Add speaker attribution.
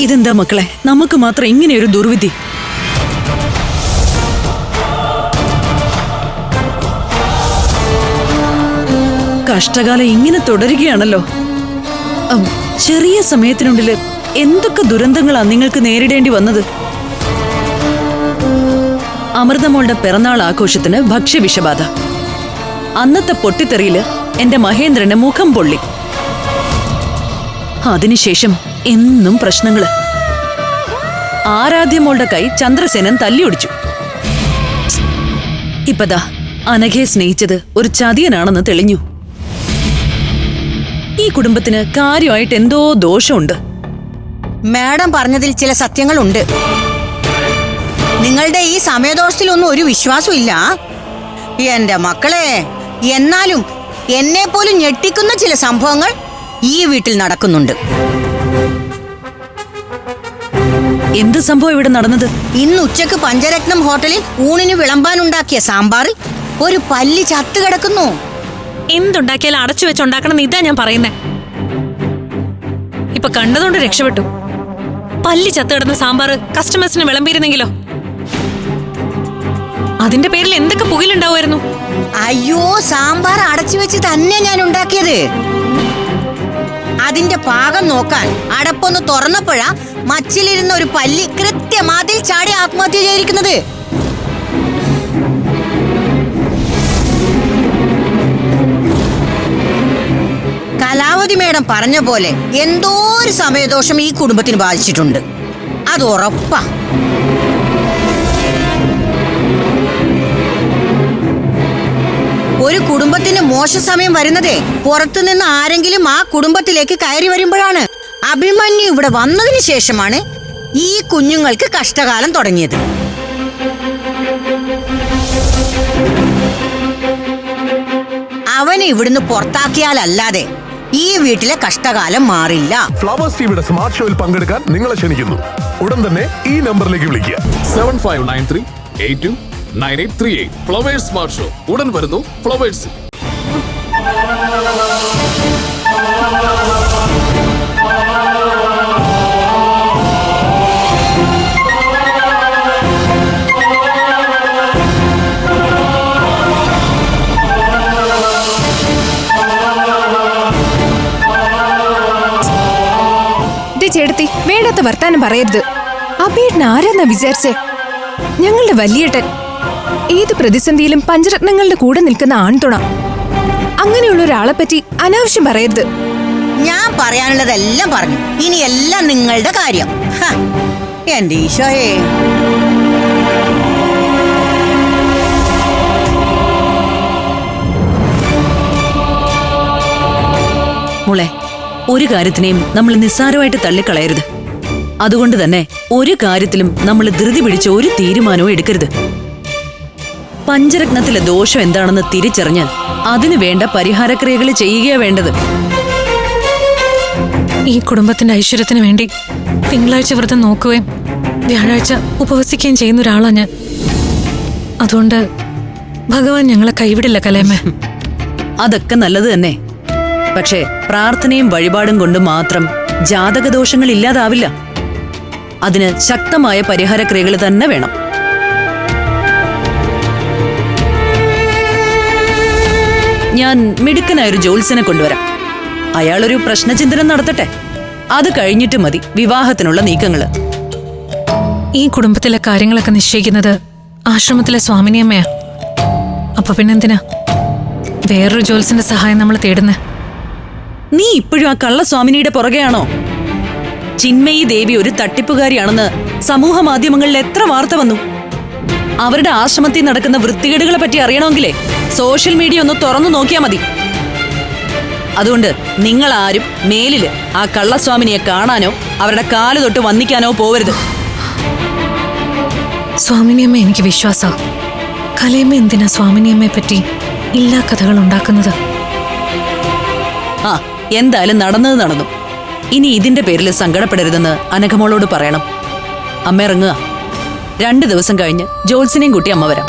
Speaker 1: ഇതെന്താ മക്കളെ? നമുക്ക് മാത്രം ഇങ്ങനെയൊരു ദുർവിധി. കഷ്ടകാലം ഇങ്ങനെ തുടരുകയാണല്ലോ. ചെറിയ സമയത്തിനുള്ളിൽ എന്തൊക്കെ ദുരന്തങ്ങളാ നിങ്ങൾക്ക് നേരിടേണ്ടി വന്നത്? അമൃതമോളുടെ പിറന്നാൾ ആഘോഷത്തിന് ഭക്ഷ്യവിഷബാധ. അന്നത്തെ പൊട്ടിത്തെറിയിൽ എന്റെ മഹേന്ദ്രന്റെ മുഖം പൊള്ളി. അതിനുശേഷം എന്നും പ്രശ്നങ്ങൾ. ആരാധ്യമോളുടെ കൈ ചന്ദ്രസേനൻ തല്ലിയൊടിച്ചു. ഇപ്പതാ അനഘയെ സ്നേഹിച്ചത് ഒരു ചതിയനാണെന്ന് തെളിഞ്ഞു. ഈ കുടുംബത്തിന് കാര്യമായിട്ട് എന്തോ ദോഷമുണ്ട്.
Speaker 2: മാഡം പറഞ്ഞതിൽ ചില സത്യങ്ങളുണ്ട്. നിങ്ങളുടെ ഈ സമയദോഷത്തിലൊന്നും ഒരു വിശ്വാസമില്ല എന്റെ മക്കളെ എന്നാലും എന്നെ പോലും ഞെട്ടിക്കുന്ന ചില സംഭവങ്ങൾ ഈ വീട്ടിൽ നടക്കുന്നുണ്ട്.
Speaker 1: എന്ത് സംഭവം ഇവിടെ നടന്നത്?
Speaker 2: ഇന്ന് ഉച്ചയ്ക്ക് പഞ്ചരത്നം ഹോട്ടലിൽ ഊണിന് വിളമ്പാനുണ്ടാക്കിയ സാമ്പാറിൽ ഒരു പല്ലി ചത്തു കിടക്കുന്നു.
Speaker 3: എന്തുണ്ടാക്കിയാലും അടച്ചു വെച്ചുണ്ടാക്കണം ഇതാ ഞാൻ പറയുന്നേ. ഇപ്പൊ കണ്ടതുകൊണ്ട് രക്ഷപ്പെട്ടു. പല്ലി ചത്തു കിടന്ന സാമ്പാർ കസ്റ്റമേഴ്സിന് വിളമ്പിയിരുന്നെങ്കിലോ? അതിന്റെ പേരിൽ എന്തൊക്കെ പുകയിലുണ്ടാവുമായിരുന്നു
Speaker 2: അയ്യോ സാമ്പാർ അടച്ചു വെച്ച് തന്നെ ഞാൻ ഉണ്ടാക്കിയത്. അതിന്റെ പാകം നോക്കാൻ അടപ്പൊന്ന് തുറന്നപ്പോഴാ മച്ചിലിരുന്ന ഒരു പല്ലി കൃത്യമാതിൽ ചാടി ആത്മഹത്യ ചെയ്തിരിക്കുന്നത്. കലാവതി മേഡം പറഞ്ഞ പോലെ എന്തോ ഒരു സമയദോഷം ഈ കുടുംബത്തിന് ബാധിച്ചിട്ടുണ്ട്. അത് ഉറപ്പാ. കുടുംബത്തിന് മോശ സമയം വരുന്നതേ പുറത്തുനിന്ന് ആരെങ്കിലും ആ കുടുംബത്തിലേക്ക് കയറി വരുമ്പോഴാണ് അഭിമന്യു ഇവിടെ വന്നതിന് ശേഷമാണ് ഈ കുഞ്ഞുങ്ങൾക്ക് കഷ്ടകാലം തുടങ്ങിയത്. അവനെ ഇവിടുന്ന് പുറത്താക്കിയാലല്ലാതെ ഈ വീട്ടിലെ കഷ്ടകാലം മാറില്ല.
Speaker 4: ഫ്ലവേഴ്സ് ടിവിയുടെ സ്മാർട്ട് ഷോയിൽ പങ്കെടുക്കാൻ നിങ്ങളെ ക്ഷണിക്കുന്നു. ഉടൻ തന്നെ ഈ നമ്പറിലേക്ക് വിളിക്കുക.
Speaker 5: Seven five nine three eight two nine eight three eight. Flowers smart show ഉടൻ വരുന്നു ഫ്ലവേഴ്സ്
Speaker 6: ചേട്ടത്തി വേണ്ടാത്ത വർത്താനം പറയരുത്. അബേട്ടൻ ആരാന്നാ വിചാരിച്ചേ? ഞങ്ങളുടെ വലിയേട്ടൻ. ഏത് പ്രതിസന്ധിയിലും പഞ്ചരത്നങ്ങളുടെ കൂടെ നിൽക്കുന്ന ആൺതുണ. അങ്ങനെയുള്ള ഒരാളെ പറ്റി അനാവശ്യം പറയരുത്.
Speaker 2: ഞാൻ പറയാനുള്ളതെല്ലാം പറഞ്ഞു. ഇനി എല്ലാം നിങ്ങളുടെ കാര്യം. ഹ, എന്റെ ഈശോയെ.
Speaker 1: മോളെ ഒരു കാര്യത്തിനെയും നമ്മൾ നിസ്സാരമായിട്ട് തള്ളിക്കളയരുത്. അതുകൊണ്ട് തന്നെ ഒരു കാര്യത്തിലും നമ്മൾ ധൃതി പിടിച്ച ഒരു തീരുമാനവും എടുക്കരുത്. പഞ്ചരത്നത്തിലെ ദോഷം എന്താണെന്ന് തിരിച്ചറിഞ്ഞ് അതിനു വേണ്ട പരിഹാരക്രിയകൾ ചെയ്യുകയാ വേണ്ടത്.
Speaker 3: ഈ കുടുംബത്തിന്റെ ഐശ്വര്യത്തിന് വേണ്ടി തിങ്കളാഴ്ച വ്രതം നോക്കുകയും വ്യാഴാഴ്ച ഉപവസിക്കുകയും ചെയ്യുന്ന ഒരാളാ ഞാൻ. അതുകൊണ്ട് ഭഗവാൻ ഞങ്ങളെ കൈവിടില്ല കലേമ്മ
Speaker 1: അതൊക്കെ നല്ലത് തന്നെ. പക്ഷേ പ്രാർത്ഥനയും വഴിപാടും കൊണ്ട് മാത്രം ജാതകദോഷങ്ങൾ ഇല്ലാതാവില്ല. അതിന് ശക്തമായ പരിഹാരക്രിയകൾ തന്നെ വേണം. ഞാൻ മിടുക്കനായ ഒരു ജോത്സ്യനെ കൊണ്ടുവരാം. അയാളൊരു പ്രശ്നചിന്തനം നടത്തട്ടെ. അത് കഴിഞ്ഞിട്ട് മതി വിവാഹത്തിനുള്ള നീക്കങ്ങൾ.
Speaker 3: ഈ കുടുംബത്തിലെ കാര്യങ്ങളൊക്കെ നിശ്ചയിക്കുന്നത് ആശ്രമത്തിലെ സ്വാമിനിയമ്മയാ അപ്പൊ പിന്നെന്തിനാ? വേറൊരു ജോത്സന്റെ സഹായം നമ്മൾ തേടുന്നേ.
Speaker 1: നീ ഇപ്പോഴും ആ കള്ളസ്വാമിനിയുടെ പുറകെയാണോ? ചിന്മയി ദേവി ഒരു തട്ടിപ്പുകാരിയാണെന്ന് സമൂഹ മാധ്യമങ്ങളിൽ എത്ര വാർത്ത വന്നു? അവരുടെ ആശ്രമത്തിൽ നടക്കുന്ന വൃത്തികേടുകളെ പറ്റി അറിയണമെങ്കിലേ? സോഷ്യൽ മീഡിയ ഒന്ന് തുറന്നു നോക്കിയാൽ മതി. അതുകൊണ്ട് നിങ്ങൾ ആരും മേലിൽ ആ കള്ളസ്വാമിനിയെ കാണാനോ അവരുടെ കാൽ തൊട്ട് വന്നിക്കാനോ പോവരുത്.
Speaker 3: സ്വാമിനിയമ്മ എനിക്ക് വിശ്വാസ. കലയമ്മ എന്തിനാ സ്വാമിനിയമ്മയെ പറ്റി ഇല്ലാ കഥകൾ ഉണ്ടാക്കുന്നത്?
Speaker 1: ആ എന്തായാലും നടന്നത് നടന്നു. ഇനി ഇതിന്റെ പേരിൽ സങ്കടപ്പെടരുതെന്ന് അനഘമോളോട് പറയണം. അമ്മ ഇറങ്ങുക. രണ്ടു ദിവസം കഴിഞ്ഞ് ജോത്സിനെയും കൂട്ടി അമ്മ വരാം.